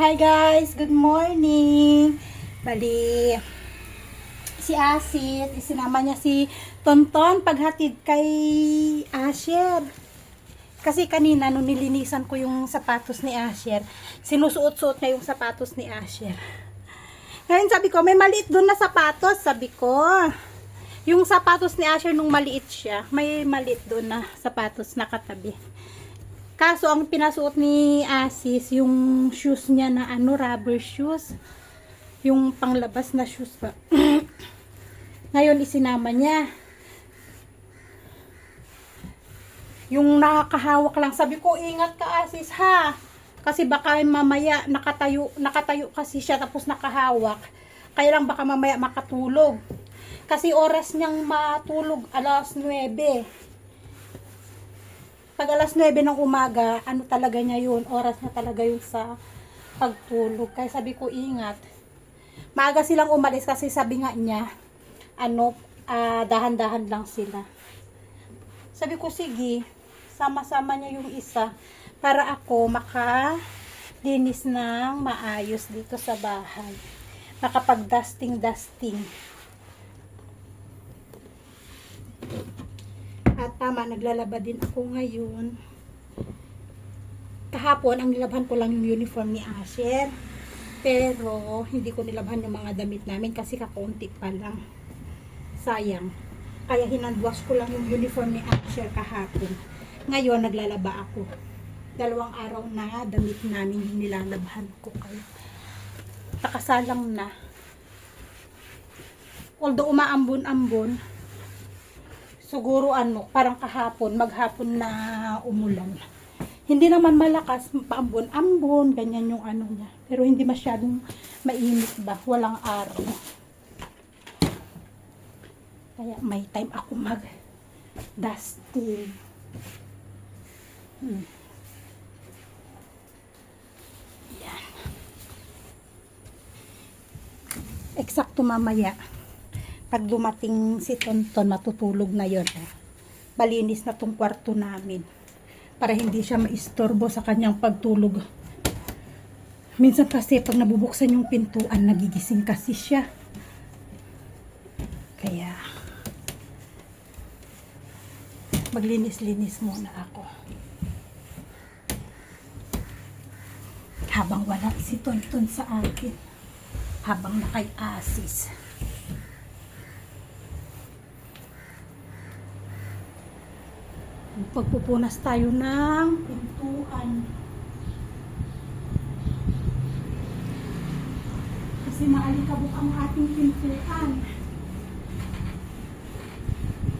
Hi guys, good morning. Bali, si Asit, isinama niya si Tonton paghatid kay Asher. Kasi kanina nung nilinisan ko yung sapatos ni Asher, sinusuot-suot niya yung sapatos ni Asher. Ngayon sabi ko, may maliit doon na sapatos, sabi ko. Yung sapatos ni Asher nung maliit siya, may maliit doon na sapatos nakatabi. Kaso ang pinasuot ni Asis, yung shoes niya na ano, rubber shoes. Yung panglabas na shoes ba. Ngayon isinama niya. Yung nakakahawak lang. Sabi ko, ingat ka Asis ha. Kasi baka mamaya nakatayo, nakatayo kasi siya tapos nakahawak. Kaya lang baka mamaya makatulog. Kasi oras niyang matulog alas 9 pag alas 9 ng umaga, ano talaga niya yun, oras na talaga yun sa pagtulog. Kaya sabi ko, ingat. Maaga silang umalis kasi sabi nga niya, ano, ah, dahan-dahan lang sila. Sabi ko, sige, sama-sama niya yung isa para ako makalinis ng maayos dito sa bahay. Makapag-dusting-dusting. At tama, naglalaba din ako ngayon. Kahapon, ang nilabhan ko lang yung uniform ni Asher. Pero, hindi ko nilabhan yung mga damit namin kasi kakaunti pa lang. Sayang. Kaya hinandwash ko lang yung uniform ni Asher kahapon. Ngayon, naglalaba ako. Dalawang araw na damit namin yung nilalabhan ko kayo. Takasalang na. Although umaambon-ambon, siguro ano, parang kahapon, maghapon na umulan. Hindi naman malakas, paambon-ambon, ganyan yung ano niya. Pero hindi masyadong mainit ba, walang araw. Kaya may time ako mag dusting. Hmm. Yan. Eksakto mamaya pag dumating si Tonton, matutulog na yon. Eh. Malinis na tong kwarto namin. Para hindi siya maistorbo sa kanyang pagtulog. Minsan kasi pag nabubuksan yung pintuan, nagigising kasi siya. Kaya, maglinis-linis muna ako. Habang wala si Tonton sa akin. Habang nakay-asis. Pagpupunas tayo ng pintuan. Kasi maalikabok ang ating pintuan.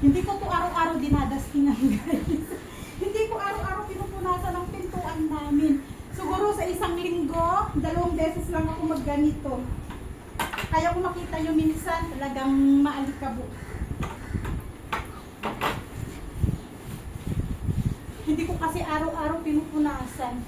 Hindi ko to araw-araw dinadastingan guys. Hindi ko araw-araw pinupunasan ang pintuan namin. Siguro sa isang linggo, dalawang beses lang ako magganito. Kaya ko makita yung minsan talagang maalikabok. Hindi ko kasi araw-araw pinupunasan.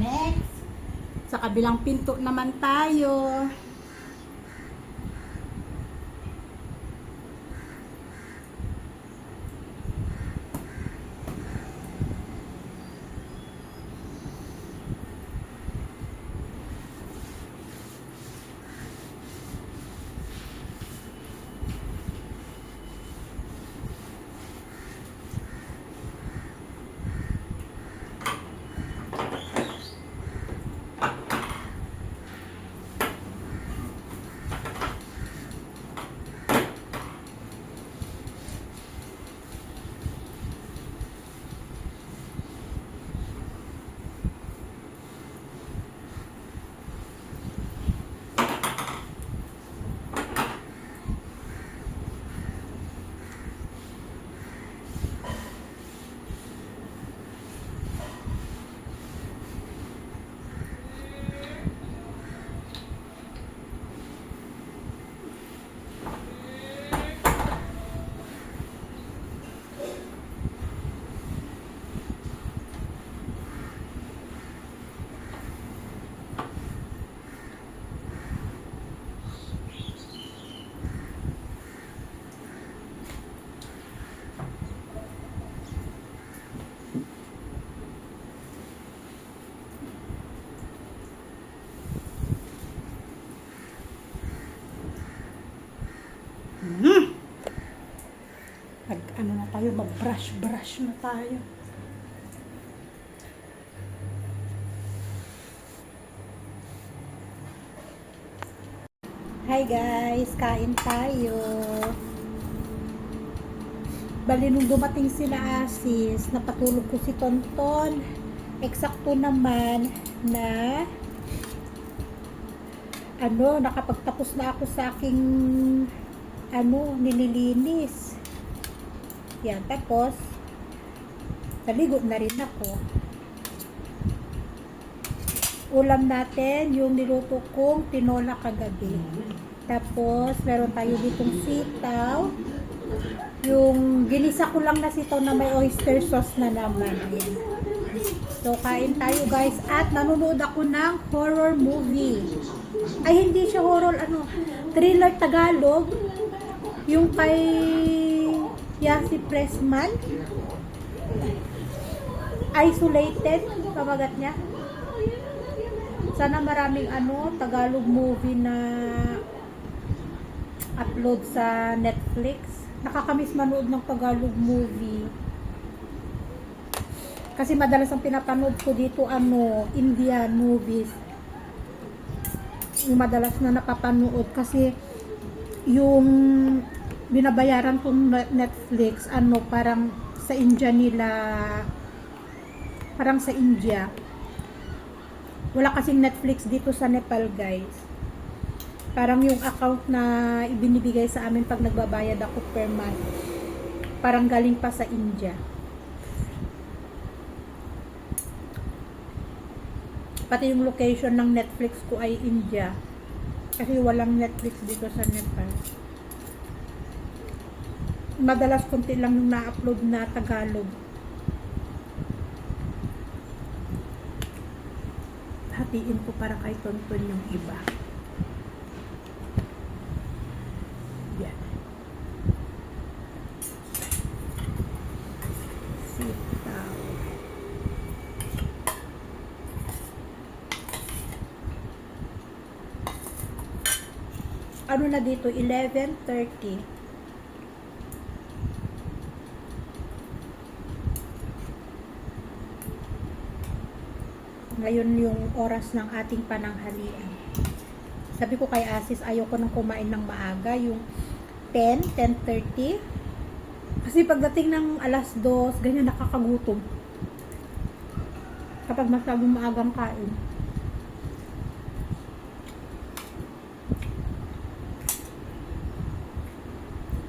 Next, sa kabilang pinto naman tayo. Mm-hmm. Mm. Mag, ano na tayo, mag-brush-brush na tayo. Hi guys, kain tayo. Bali nung dumating sila asis, napatulog ko si Tonton. Eksakto naman na ano, nakapagtapos na ako sa aking ano, nililinis. Yan, tapos naligo na rin ako. Ulam natin, yung niluto kong tinola kagabi. Tapos, meron tayo ditong sitaw. Yung ginisa ko lang na sitaw na may oyster sauce na naman. So, kain tayo guys. At nanonood ako ng horror movie. Ay, hindi siya horror, ano, thriller Tagalog. Yung kay Yasi Pressman. Isolated, pamagat niya. Sana maraming ano, Tagalog movie na upload sa Netflix. Nakakamiss manood ng Tagalog movie. Kasi madalas ang pinapanood ko dito ano, Indian movies. Yung madalas na napapanood kasi yung binabayaran kong Net- Netflix ano parang sa India nila parang sa India. Wala kasing Netflix dito sa Nepal guys. Parang yung account na ibinibigay sa amin pag nagbabayad ako per month parang galing pa sa India. Pati yung location ng Netflix ko ay India. Kasi walang Netflix dito sa Nepal madalas konti lang yung na-upload na Tagalog hatiin ko para kay Tonton yung iba. Yan. Sitaw. Ano na dito? 11.30. ngayon yung oras ng ating pananghalian. Sabi ko kay Asis, ayoko nang kumain ng maaga, yung 10, 10.30. Kasi pagdating ng alas 2, ganyan nakakagutom. Kapag masyadong maagang kain.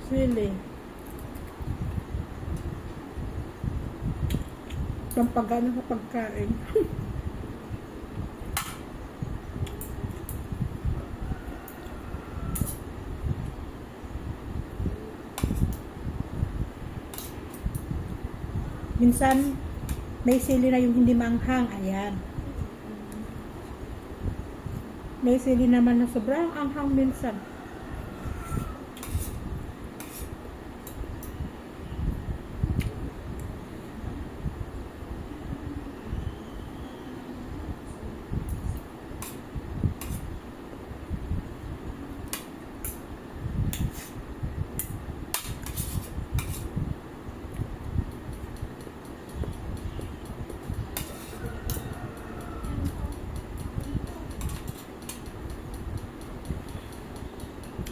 Sili. Pampagana sa pagkain. Minsan, may sili na yung hindi manghang. Ayan. May sili naman na sobrang anghang minsan.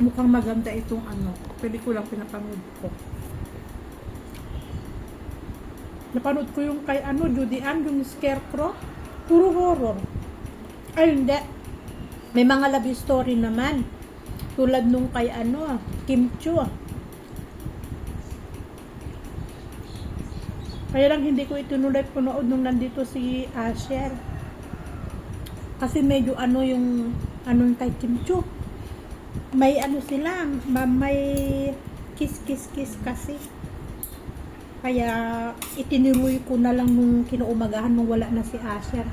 Mukhang maganda itong ano, pelikulang pinapanood ko. Napanood ko yung kay ano, Judy Ann, yung Scarecrow. Puro horror. Ay, hindi. May mga love story naman. Tulad nung kay ano, Kim Chu. Kaya lang hindi ko itinuloy punood nung nandito si Asher. Kasi medyo ano yung ano yung kay Kim Chu may ano sila, ma- may kiss kiss kiss kasi. Kaya itinuloy ko na lang nung kinuumagahan nung wala na si Asher.